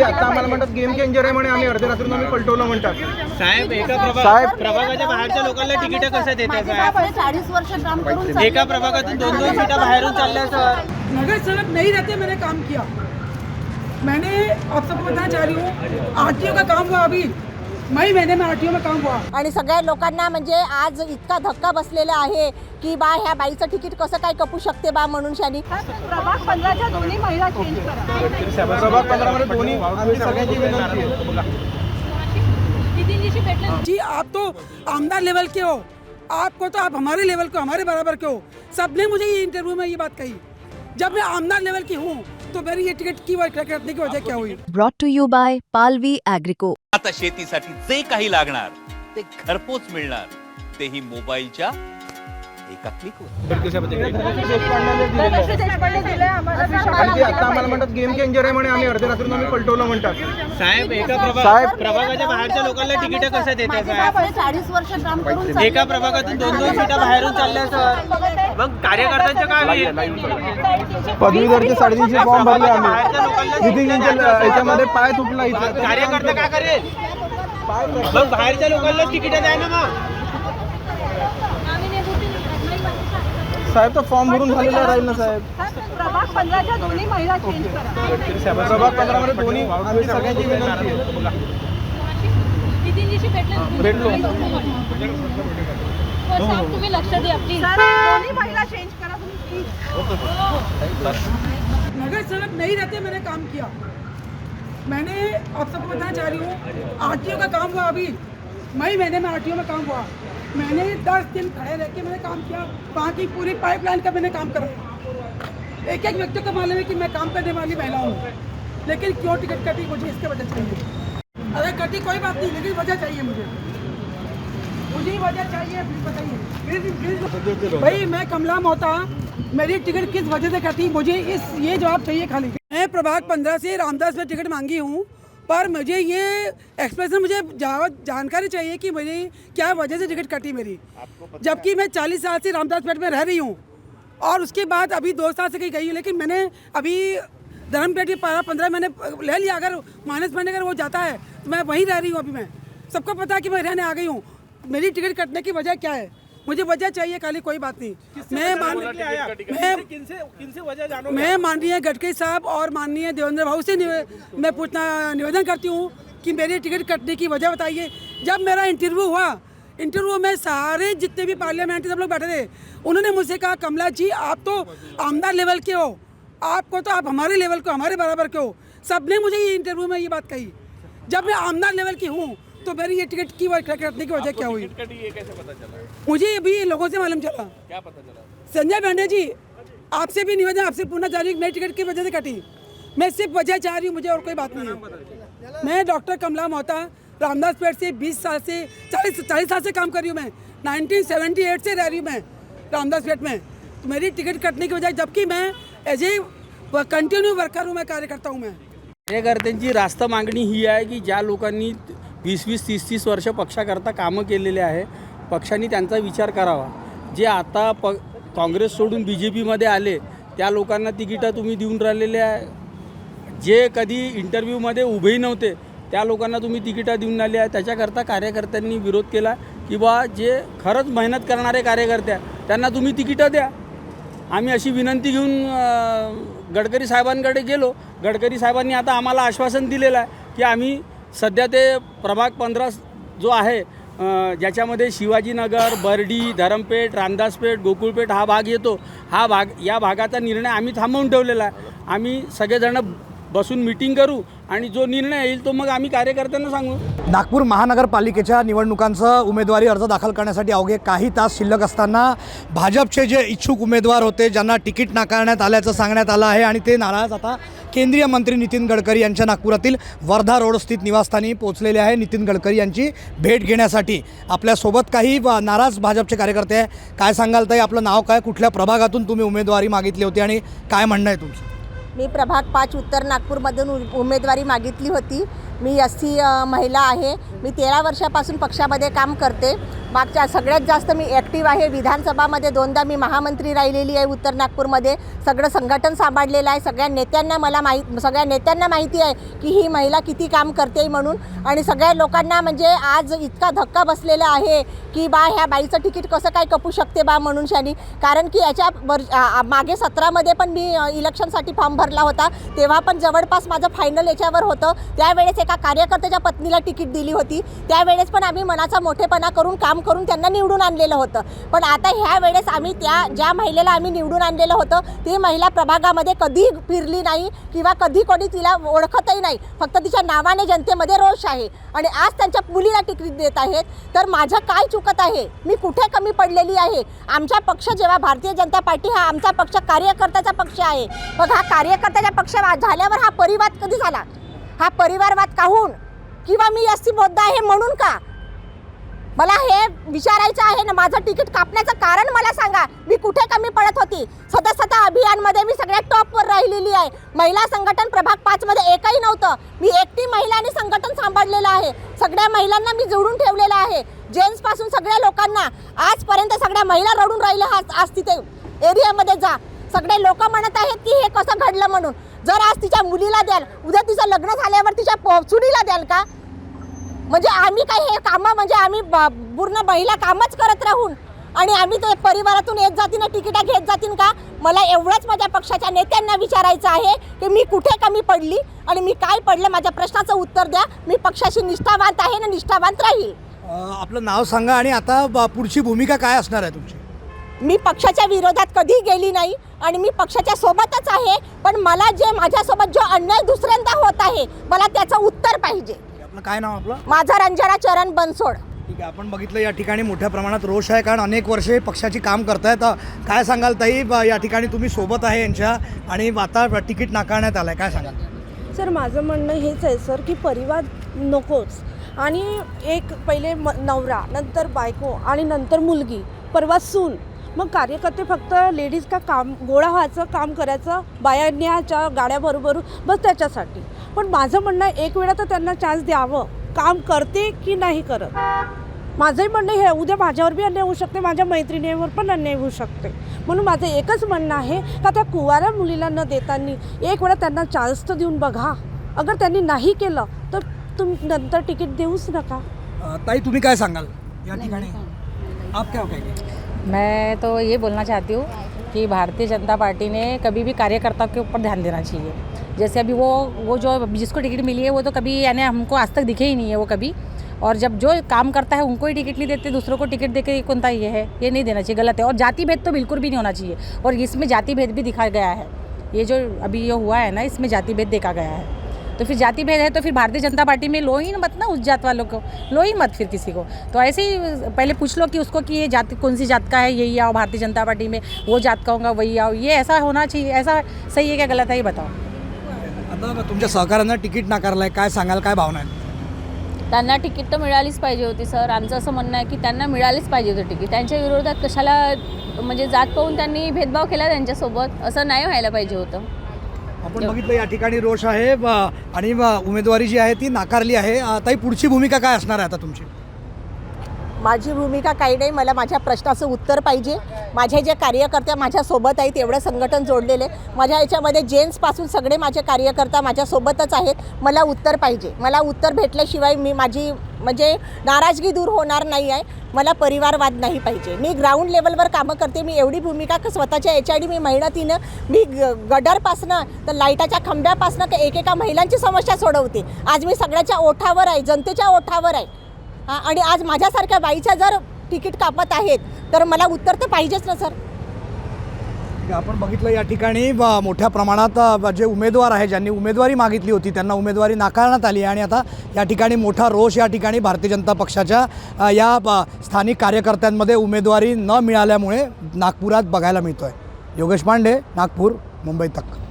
आता आम्हाला म्हणतात गेम चेंजर आहे. म्हणे आम्ही अर्ध्या रात्रीतून आम्ही पलटवलं म्हणतात. साहेब एका प्रभाग साहेब. प्रभागाच्या बाहेरच्या लोकांना तिकीट कसं देतात माझे साहेब? बाप चाळीस वर्ष काम करून एका प्रभागातून दोन दोन सीटा बाहेरून चालल्या सर. नगर सेवक नहीं रहते मैंने काम किया. मैंने आप सबको बताना चाह रही हूँ आरटीओ का काम हुआ अभी. मई महीने में आरटीओ में काम हुआ। आणि सगळ्या लोकांना म्हणजे आज इतका धक्का बसलेला आहे की बा ह्या बाईचं तिकीट कसं काय कपू शकते बा म्हणून शानी प्रभाग पंधराच्या दोन्ही महिला चेंज करा. प्रभाग पंधरामध्ये दोन्ही आम्ही सगळ्यांची विनंती आहे. जी आप तो आमदार लेवल के हो आपको तो आप हमारे लेवल के हमारे बराबर के हो। सबने मुझे ये इंटरव्यू में ये बात कही। जब मैं आमदार लेवल की हूँ तो मेरी ये टिकट की वजह करने की वजह क्या हुई brought to you by Palvi Agrico. आता शेतीसाठी जे काही लागणार ते घरपोच मिळणार. तेही मोबाईलच्या एका क्लिकवर आम्हाला आता म्हणतात गेम चेंजर आहे म्हणे आम्ही अर्ध्या रात्रीतून आम्ही पलटवलं म्हणतात. साहेब एका प्रभाग साहेब. प्रभागाच्या बाहेरच्या लोकांना तिकीट कसं देतात माझे साहेब? बाप चाळीस वर्ष काम करून एका प्रभागातून दोन दोन सीटा बाहेरून चालल्या सर. मग कार्यकर्त्यांचं काय होईल पदवीधरचे साडेतीनशे फॉर्म भरले आम्ही. याच्यामध्ये पाय तुटला इथं. कार्यकर्ता काय करेल? मग बाहेरच्या लोकांना तिकीट द्या ना मग. साहेब तर फॉर्म भरून झालेला राहील ना साहेब? प्रभाग पंधराच्या दोन्ही महिला चेंज करा. प्रभाग पंधरामध्ये दोन्ही आम्ही सगळ्यांची विनंती आहे. भेटलो. तुम्ही लक्ष द्या दोन्ही महिला चेंज करा तुम्ही please. नगर सेवक नहीं रहते मैंने काम किया। मैंने आप सबको बताना चाह रही हूँ आरटीओ का काम हुआ अभी। मई महीने में आरटीओ में काम हुआ। मैंने दस दिन खड़े रह के मैंने काम किया। वहाँ की पूरी पाइपलाइन का मैंने काम करा। एक एक व्यक्ति को मालूम है कि मैं काम करने वाली महिला हूँ। लेकिन क्यों टिकट कटी मुझे इसके वजह चाहिए। अरे कटी कोई बात नहीं लेकिन वजह चाहिए मुझे। मुझे वजह चाहिए प्लीज़ बताइए। प्लीज़ प्लीज़ भाई मैं कमला मोहता मेरी टिकट किस वजह से कटी? मुझे इस ये जवाब चाहिए खाली। मैं प्रभाग पंद्रह से रामदास में टिकट मांगी हूँ पर मुझे ये एक्सप्रेशन मुझे जा- जानकारी चाहिए कि मुझे क्या वजह से टिकट कटी मेरी। जबकि मैं चालीस साल से रामदास पेट में रह रही हूँ और उसके बाद अभी दो साल से कहीं गई हूँ लेकिन मैंने अभी धर्मपेट के पारा पंद्रह मैंने ले लिया। अगर मानस में अगर वो जाता है तो मैं वहीं रह रही हूँ अभी मैं। सबको पता है कि मैं रहने आ गई हूँ। मेरी टिकट कटने की वजह क्या है? मुझे वजह चाहिए खाली कोई बात नहीं। मैं मान मैं मैं माननीय गडकरी साहब और माननीय देवेंद्र भाऊ से मैं पूछना निवेदन करती हूँ कि मेरी टिकट कटने की वजह बताइए। जब मेरा इंटरव्यू हुआ इंटरव्यू में सारे जितने भी पार्लियामेंट सब लोग बैठे थे उन्होंने मुझसे कहा कमला जी आप तो आमदार लेवल के हो। आपको तो आप हमारे लेवल को हमारे बराबर के हो। सबने मुझे ये इंटरव्यू में ये बात कही। जब मैं आमदार लेवल की हूँ तो मेरी ये टिकट की वजह कटने की वजह क्या हुई? मुझे अभी लोगों से मालूम चला। क्या पता चला? संजय पांडे जी आपसे भी निवेदन आपसे पूछना चाह रही हूँ मेरी टिकट की वजह से कटी। मैं सिर्फ़ वजह चाह रही हूँ मुझे और कोई बात नहीं है। मैं डॉक्टर कमला मोहता रामदास पेट से 20 साल से 40 40 साल से काम कर रही हूँ मैं। 1978 से रह रही हूँ मैं रामदास पेट में। तो मेरी टिकट कटने की वजह जबकि मैं एज ए कंटिन्यू वर्कर हूँ मैं कार्यकर्ता हूँ मैं। कार्यकर्त्यांची रास्त मागणी ही आहे की ज्या लोकांनी वीस वीस तीस तीस वर्ष पक्षाकरता कामं केलेले आहे. पक्षाने त्यांचा विचार करावा. जे आता प काँग्रेस सोडून बी जे पीमध्ये आले त्या लोकांना तिकिटं तुम्ही देऊन राहिलेले आहे. जे कधी इंटरव्ह्यूमध्ये उभेही नव्हते त्या लोकांना तुम्ही तिकीटं देऊन आली आहे. त्याच्याकरता कार्यकर्त्यांनी विरोध केला की बा जे खरंच मेहनत करणारे कार्यकर्ते आहे, त्यांना तुम्ही तिकिटं द्या. आम्ही अशी विनंती घेऊन गडकरी साहेबांकडे गेलो. गडकरी साहेबांनी आता आम्हाला आश्वासन दिलेलं आहे की आम्ही सध्या ते प्रभाग पंधरा जो आहे ज्याच्यामध्ये शिवाजीनगर बर्डी धरमपेठ रामदासपेठ गोकुळपेठ हा भाग येतो. हा भाग या भागाचा निर्णय आम्ही थांबवून ठेवलेला आहे. आम्ही सगळेजणं बसून मिटिंग करू आणि जो निर्णय येईल तो मग आम्ही कार्यकर्त्यांना सांगू. नागपूर महानगरपालिकेच्या निवडणुकांचा उमेदवारी अर्ज दाखल करण्यासाठी अवघे काही तास शिल्लक असताना भाजपचे जे इच्छुक उमेदवार होते ज्यांना तिकीट नाकारण्यात आल्याचं सांगण्यात आलं आहे आणि ते नाराज आता केंद्रीय मंत्री नितीन गडकरी यांच्या नागपुरातील वर्धा रोड स्थित निवासस्थानी पोहोचलेले आहे. नितीन गडकरी यांची भेट घेण्यासाठी आपल्यासोबत काही नाराज भाजपचे कार्यकर्ते आहे काय सांगाल ताई? आपलं नाव काय? कुठल्या प्रभागातून तुम्ही उमेदवारी मागितली होती आणि काय म्हणणं आहे तुमचं? मी प्रभाग पाच उत्तर नागपूरमधून उ- उमेदवारी मागितली होती. मी एस सी महिला आहे. मी तेरा वर्षापासून पक्षामध्ये काम करते. मागच्या सगळ्यात जास्त मी ॲक्टिव्ह आहे. विधानसभामध्ये दोनदा मी महामंत्री राहिलेली आहे उत्तर नागपूरमध्ये. सगळं संघटन सांभाळलेलं आहे. सगळ्या नेत्यांना मला माहीत सगळ्या नेत्यांना माहिती आहे की ही महिला किती काम करते म्हणून. आणि सगळ्या लोकांना म्हणजे आज इतका धक्का बसलेला आहे की बा ह्या बाईचं तिकीट कसं काय कपू शकते बा म्हणून शानी. कारण की याच्या वर मागे सतरामध्ये पण मी इलेक्शनसाठी फॉर्म भरला होता. तेव्हा पण जवळपास माझं फायनल याच्यावर होतं. त्यावेळेस एका कार्यकर्त्याच्या पत्नीला तिकीट दिली होती. त्यावेळेस पण आम्ही मनाचा मोठेपणा करून काम करून त्यांना निवडून आणलेलं होतं. पण आता ह्या वेळेस आम्ही त्या ज्या महिलेला आम्ही निवडून आणलेलं होतं ती महिला प्रभागामध्ये कधी फिरली नाही किंवा कधी कोणी तिला ओळखतही नाही. फक्त तिच्या नावाने जनतेमध्ये रोष आहे. आणि आज त्यांच्या मुलीला तिकीट देत आहेत. तर माझं काय चुकत आहे? मी कुठे कमी पडलेली आहे? आमचा पक्ष जेव्हा भारतीय जनता पार्टी हा आमचा पक्ष कार्यकर्त्याचा पक्ष आहे. मग हा कार्यकर्त्याचा पक्ष झाल्यावर हा परिवाद कधी झाला? हा परिवारवाद काहून? किंवा मी अशी बोद्धा आहे म्हणून का? मला हे विचारायचं आहे ना माझं तिकीट कापण्याचं कारण मला सांगा. मी कुठे कमी पडत होती? सदस्यता अभियानमध्ये मी सगळ्यात टॉपवर राहिलेली आहे. महिला संघटन प्रभाग पाचमध्ये एकही नव्हतं. मी एकटी महिलांनी संघटन सांभाळलेलं आहे. सगळ्या महिलांना मी जोडून ठेवलेलं आहे. जेंट्सपासून सगळ्या लोकांना. आजपर्यंत सगळ्या महिला रडून राहिल्या आज आज तिथे एरियामध्ये जा. सगळे लोक म्हणत आहेत की हे कसं घडलं म्हणून. जर आज तिच्या मुलीला द्याल उद्या तिचं लग्न झाल्यावर तिच्या पोचुडीला सुनीला द्याल का? म्हणजे आम्ही काय हे कामं म्हणजे आम्ही पूर्ण महिला कामच करत राहून आणि आम्ही ते परिवारातून येत जातीन तिकिटा घेत जातीन का? मला एवढंच माझ्या पक्षाच्या नेत्यांना विचारायचं आहे की मी कुठे कमी पडली आणि मी काय पडलं? माझ्या प्रश्नाचं उत्तर द्या. मी पक्षाशी निष्ठावांत आहे ना निष्ठावांत राहील. आपलं नाव सांगा आणि आता पुढची भूमिका काय असणार आहे तुमची? मी पक्षाच्या विरोधात कधी गेली नाही आणि मी पक्षाच्या सोबतच आहे. पण मला जे माझ्यासोबत जो अन्याय दुसऱ्यांदा होत आहे मला त्याचं उत्तर पाहिजे. आपलं काय नाव आपलं? माझा रंजना चरण बनसोड. ठीक आहे आपण बघितलं या ठिकाणी मोठ्या प्रमाणात रोष आहे कारण अनेक वर्षे पक्षाची काम करतायत काय सांगाल ताई ब- या ठिकाणी तुम्ही सोबत आहे यांच्या आणि आता तिकीट नाकारण्यात आलं आहे काय सांगाल? सर माझं म्हणणं हेच आहे सर की परिवार नकोच. आणि एक पहिले म नवरा नंतर बायको आणि नंतर मुलगी परवा सून. मग कार्यकर्ते फक्त लेडीज का काम गोळा व्हायचं काम करायचं बायांच्या गाड्याबरोबर बस त्याच्यासाठी. पण माझं म्हणणं आहे, एक वेळा तर त्यांना चान्स द्यावं. काम करते की नाही करत? माझंही म्हणणं हे आहे, उद्या माझ्यावर बी अन्याय होऊ शकते माझ्या मैत्रिणीवर पण अन्याय होऊ शकते. म्हणून माझं एकच म्हणणं आहे का त्या कुवाऱ्या मुलीला न देताना एक वेळा त्यांना चान्स तर देऊन बघा. अगर त्यांनी नाही केलं तर तुम नंतर तिकीट देऊच नका. ताई तुम्ही काय सांगाल? या ठिकाणी. आप क्या कहेंगे मैं तो ये बोलना चाहती हूँ कि भारतीय जनता पार्टी ने कभी भी कार्यकर्ताओं के ऊपर ध्यान देना चाहिए। जैसे अभी वो वो जो जिसको टिकट मिली है, वो तो कभी, यानी हमको आज तक दिखे ही नहीं है वो कभी। और जब जो काम करता है, उनको ही टिकट नहीं देते, दूसरों को टिकट देके कौन सा ये है, ये नहीं देना चाहिए, गलत है। और जाति भेद तो बिल्कुल भी नहीं होना चाहिए। और इसमें जाति भेद भी दिखाया गया है। ये जो अभी ये हुआ है ना, इसमें जाति भेद देखा गया है। तो फिर जाति भेद है तो फिर भारतीय जनता पार्टी में लो ही मत ना उस जात वालों को, लो ही मत फिर किसी को। तो ऐसे ही पहले पूछ लो कि उसको कि ये जाति, कौन सी जात का है, यही आओ भारतीय जनता पार्टी में, वो जात का होगा, वही आओ, ये ऐसा होना चाहिए, ऐसा सही है क्या, गलत है, ये बताओ। तुमच्या सहकाऱ्यांना तिकीट नाकारलं आहे काय सांगाल काय भावना आहेत? त्यांना तिकीट तर मिळालीच पाहिजे होती सर. आमचं असं म्हणणं आहे की त्यांना मिळालीच पाहिजे होतं तिकीट. त्यांच्या विरोधात कशाला म्हणजे जात पाहून त्यांनी भेदभाव केला त्यांच्यासोबत? असं नाही व्हायला पाहिजे होतं. आपण बघितलं या ठिकाणी रोष आहे आणि उमेदवारी जी आहे ती नाकारली आहे. ताई पुढची भूमिका काय असणार आहे आता तुमची? माझी भूमिका काही नाही मला माझ्या प्रश्नाचं उत्तर पाहिजे. माझे जे कार्यकर्ते माझ्यासोबत आहेत एवढं संघटन जोडलेले माझ्या याच्यामध्ये जेन्ट्सपासून सगळे माझे कार्यकर्ता माझ्यासोबतच आहेत मला उत्तर पाहिजे. मला उत्तर भेटल्याशिवाय मी माझी म्हणजे नाराजगी दूर होणार नाही आहे. मला परिवारवाद नाही पाहिजे. मी ग्राउंड लेवलवर कामं करते मी एवढी भूमिका स्वतःच्या याच्याआधी मी मेहनतीनं मी ग गडरपासनं तर लाईटाच्या खांब्यापासनं एकेका महिलांची समस्या सोडवते. आज मी सगळ्याच्या ओठावर आहे जनतेच्या ओठावर आहे. हां आणि आज माझ्यासारख्या बाईच्या जर तिकीट कापत आहेत तर मला उत्तर तर पाहिजेच ना सर. आपण बघितलं या ठिकाणी मोठ्या प्रमाणात जे उमेदवार आहे ज्यांनी उमेदवारी मागितली होती त्यांना उमेदवारी नाकारण्यात आली आणि आता या ठिकाणी मोठा रोष या ठिकाणी भारतीय जनता पक्षाच्या या स्थानिक कार्यकर्त्यांमध्ये उमेदवारी न मिळाल्यामुळे नागपुरात बघायला मिळतो आहे योगेश पांडे नागपूर मुंबई तक.